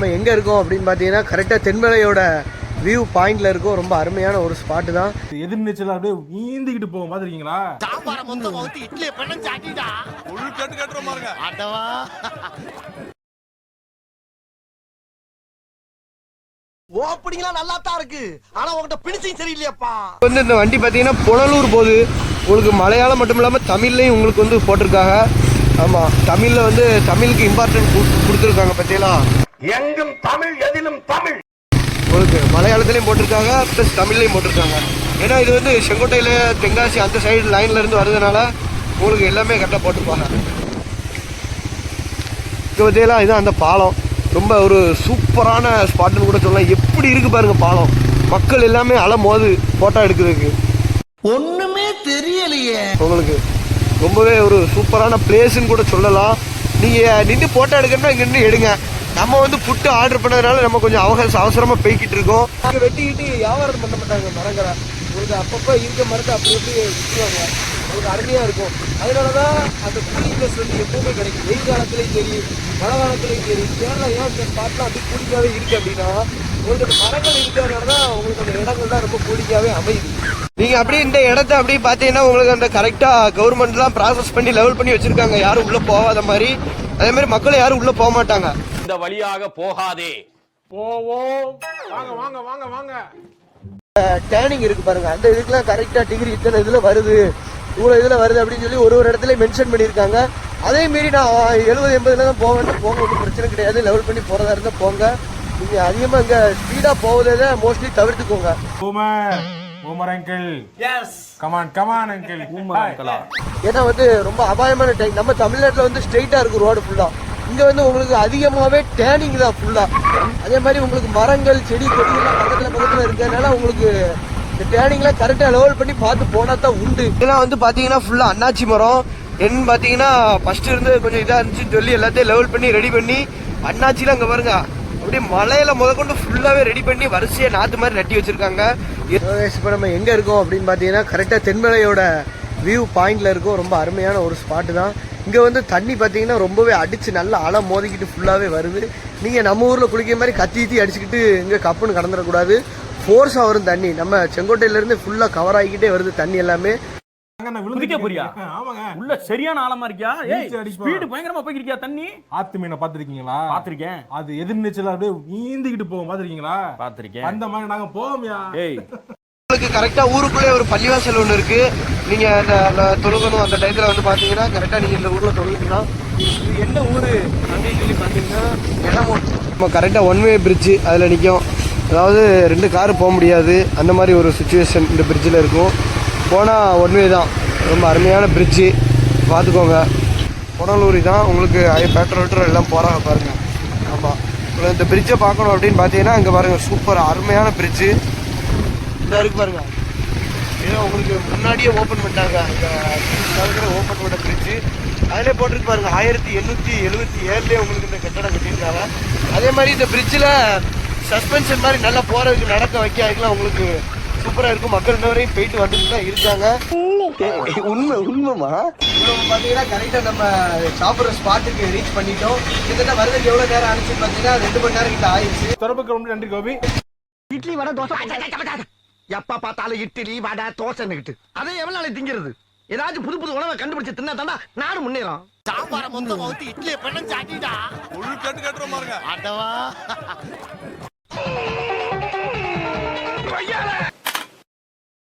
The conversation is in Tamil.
நம்ம எங்கே இருக்கோம் அப்படின்னு பார்த்தீங்கன்னா கரெக்டாக தென்மலையோட வியூ பாயிண்ட்ல இருக்கோம். ரொம்ப அருமையான ஒரு ஸ்பாட்டு தான். எதிர்நீச்சல் அப்படியே நீந்திக்கிட்டு போகும். பாத்துருக்கீங்களா? சாம்பார மொத்தம் ஊத்தி இட்லி பண்ண சாட்டிடா உள் கட்டு கட்டுற பாருங்க. ஆட்டவா ஓப்பனிங்லாம் நல்லா தான் இருக்கு. ஆனா உங்ககிட்ட பிடிச்சும் சரியில்லையாப்பா. வந்து இந்த வண்டி பார்த்தீங்கன்னா புனலூர் போகுது. உங்களுக்கு மலையாளம் மட்டும் இல்லாமல் தமிழ்லையும் உங்களுக்கு வந்து போட்டிருக்காங்க. ஆமாம் தமிழில் வந்து தமிழுக்கு இம்பார்ட்டன்ட் கொடுத்துருக்காங்க பார்த்தீங்களா எங்கும் தமிழ் எதிலும் தமிழ். உங்களுக்கு மலையாளத்துலேயும் போட்டிருக்காங்க ப்ளஸ் தமிழ்லையும் போட்டிருக்காங்க. ஏன்னா இது வந்து செங்கோட்டையில் தென்காசி அந்த சைடு லைன்ல இருந்து வர்றதுனால உங்களுக்கு எல்லாமே கரெக்டாக போட்டிருப்பாங்க. இது பார்த்தீங்களா இதுதான் அந்த பாலம். ரொம்ப ஒரு சூப்பரான ஸ்பாட்டுன்னு கூட சொல்லலாம். எப்படி இருக்கு பாருங்க பாலம். மக்கள் எல்லாமே அலை மோது ஃபோட்டோ எடுக்கிறதுக்கு. ஒண்ணுமே தெரியலையே. உங்களுக்கு ரொம்பவே ஒரு சூப்பரான பிளேஸ்ன்னு கூட சொல்லலாம். நீங்கள் நின்று ஃபோட்டோ எடுக்கணும்னா இங்கே நின்று எடுங்க. நம்ம வந்து ஃபுட்டு ஆர்டர் பண்ணதுனால நம்ம கொஞ்சம் அவசர அவசரமாக போய்கிட்டு இருக்கோம். இங்கே வெட்டிக்கிட்டு வியாபாரம் பண்ண மாட்டாங்க மரங்களை உங்களுக்கு அப்பப்போ இருக்க மரத்தை அப்படி எப்படி விட்டுருவாங்க. உங்களுக்கு அருமையாக இருக்கும். அதனால தான் அந்த கூலிங்னஸ் வந்து எப்பவுமே கிடைக்கும். வெயில் காலத்துலையும் சரி மழை காலத்துலையும் சரி கேரளா ஏன் இந்த ஸ்பாட்லாம் அப்படி கூலிங்காகவே இருக்குது அப்படின்னா உங்களுக்கு மரங்கள் இருக்கிறதுனால தான் உங்களுக்கு அந்த இடங்கள்லாம் ரொம்ப கூலிங்காகவே அமையுது. நீங்க அப்படியே இந்த இடத்த அப்படியே பார்த்தீங்கன்னா உங்களுக்கு அந்த கரெக்டா கவர்மெண்ட்லாம் ப்ராசஸ் பண்ணி லெவல் பண்ணி வச்சிருக்காங்க. யாரும் உள்ள போகாத மாதிரி. அதே மாதிரி மக்கள் யாரும் உள்ள போக மாட்டாங்க. இந்த வழியாக போகாதே. போவோம். வாங்க வாங்க வாங்க வாங்க. டேனிங் இருக்கு பாருங்க. அந்த இதுக்கெல்லாம் கரெக்டா டிகிரி இத்தனை இதுல வருது. இவ்வளவு இதுல வருது அப்படின்னு சொல்லி ஒரு ஒரு இடத்துல மென்ஷன் பண்ணியிருக்காங்க. அதே மீறி நான் எழுபது எண்பதுல தான் போவேன். போங்க ஒன்றும் பிரச்சனை கிடையாது. லெவல் பண்ணி போறதா இருந்தா போங்க. நீங்க அதிகமா இங்க ஸ்பீடா போவதை mostly தவிர்த்துக்கோங்க. Boomer boomer uncle yes come on come on uncle boomer அங்கிளா ஏன்னா வந்து ரொம்ப அபாயமான டைம் நம்ம தமிழ்நாட்டில் வந்து ஸ்ட்ரெயிட்டாக இருக்கும் ரோடு ஃபுல்லாக இங்கே வந்து உங்களுக்கு அதிகமாகவே டேனிங் தான் ஃபுல்லாக அதே மாதிரி உங்களுக்கு மரங்கள் செடி கொடிகள்லாம் பக்கத்தில் பக்கத்தில் இருக்கிறதுனால உங்களுக்கு இந்த டேனிங்லாம் கரெக்டாக லெவல் பண்ணி பார்த்து போனால் தான் உண்டு. இதெல்லாம் வந்து பார்த்தீங்கன்னா ஃபுல்லாக அண்ணாச்சி மரம். என்ன பார்த்தீங்கன்னா ஃபர்ஸ்ட் இருந்து கொஞ்சம் இதாக இருந்துச்சுன்னு சொல்லி எல்லாத்தையும் லெவல் பண்ணி ரெடி பண்ணி அண்ணாச்சிலாம் அங்கே பாருங்க. அப்படியே மலையில முதற்கொண்டு ஃபுல்லாவே ரெடி பண்ணி வரிசையாக நாத்து மாதிரி நட்டி வச்சிருக்காங்க. இப்போ நம்ம எங்க இருக்கோம் அப்படின்னு பாத்தீங்கன்னா கரெக்டா தென்மலையோட வியூ பாயிண்ட்ல இருக்கும். ரொம்ப அருமையான ஒரு ஸ்பாட்டு தான். இங்க வந்து தண்ணி பாத்தீங்கன்னா ரொம்பவே அடிச்சு நல்லா அலை மோதிக்கிட்டு ஃபுல்லாவே வருது. நீங்க நம்ம ஊர்ல குளிக்கிற மாதிரி கத்தி கத்தி அடிச்சுக்கிட்டு இங்க கப்புன்னு கடந்துடக்கூடாது. ஃபோர்ஸா வரும் தண்ணி. நம்ம செங்கோட்டையில இருந்து ஃபுல்லா கவர் ஆகிக்கிட்டே வருது தண்ணி எல்லாமே. குதிக்க போறியா? ஆமாங்க. உள்ள சரியான ஆழமா இருக்கியா. ஸ்பீடு பயங்கரமா போய்க்கிறியா தண்ணி? ஆத்து மீனை பாத்திருக்கீங்களா பாத்திருக்கேன் அது எதிர்நீச்சல் அப்படியே நீந்திக்கிட்டு போகும் பாத்திருக்கீங்களா பாத்திருக்கேன் அந்த மாதிரி நாங்க போவோம்யா. ஏய். உங்களுக்கு கரெக்டா ஊருக்குள்ளே ஒரு பள்ளிவாசல் ஒன்று இருக்கு. நீங்க அந்த தொழுகணும் அந்த டயத்துல வந்து பாத்தீங்கன்னா கரெக்டா நீங்க இந்த ஊர்ல தொழுகலாம் இது என்ன ஊரு அப்படின்னு சொல்லி பாத்தீங்கன்னா நம்ம கரெக்டா ஒன் வே பிரிட்ஜ் அதுல நிற்கும் அதாவது ரெண்டு காரு போக முடியாது. அந்த மாதிரி ஒரு சுச்சுவேஷன் இந்த பிரிட்ஜில் இருக்கும். போனால் ஒன் வே தான். ரொம்ப அருமையான பிரிட்ஜு பார்த்துக்கோங்க புனலூரி தான் உங்களுக்கு பெட்ரோல் எல்லாம் போகிறாங்க பாருங்கள் ஆமாம் இந்த பிரிட்ஜை பார்க்கணும் அப்படின்னு பார்த்தீங்கன்னா அங்கே பாருங்கள் சூப்பர் அருமையான பிரிட்ஜு இந்த இருக்கு பாருங்கள் ஏதோ உங்களுக்கு முன்னாடியே ஓப்பன் பண்ணிட்டாங்க. இந்த ஓப்பன் பண்ண பிரிட்ஜு அதிலே போட்டிருக்கு பாருங்க ஆயிரத்தி எண்ணூற்றி எழுபத்தி ஏழுலேயே உங்களுக்கு இந்த கட்டடம் கட்டியிருக்காங்க. அதே மாதிரி இந்த பிரிட்ஜில் சஸ்பென்ஷன் மாதிரி நல்லா போகிறதுக்கு நடக்க வைக்க அதுக்கெல்லாம் உங்களுக்கு சூப்பராக இருக்கும். மக்கள் இன்ன வரையும் போயிட்டு வந்துட்டு தான் இருக்காங்க. உண்மை உண்மைமா இவ்வளோ பார்த்தீங்கன்னா கரெக்டாக நம்ம சாப்பிட்ற ஸ்பாட்டுக்கு ரீச் பண்ணிட்டோம். கிட்டத்தட்ட வரதுக்கு எவ்வளோ நேரம் ஆனிச்சுன்னு பார்த்தீங்கன்னா ரெண்டு மணி நேரம் கிட்ட ஆயிடுச்சு. தொடர்புக்கு ரொம்ப நன்றி கோபி. இட்லி வடை தோசை. எப்ப பார்த்தாலும் இட்லி வடை தோசைன்னுகிட்டு அதை எவ்வளவு நாளை திங்கிறது? ஏதாச்சும் புது புது உணவை கண்டுபிடிச்சு தின்னா தாண்டா நானும் முன்னேறோம். சாம்பார மொத்தம் ஊத்தி இட்லி பண்ண சாட்டிடா கட்டு கட்டுற பாருங்க. ஆட்டவா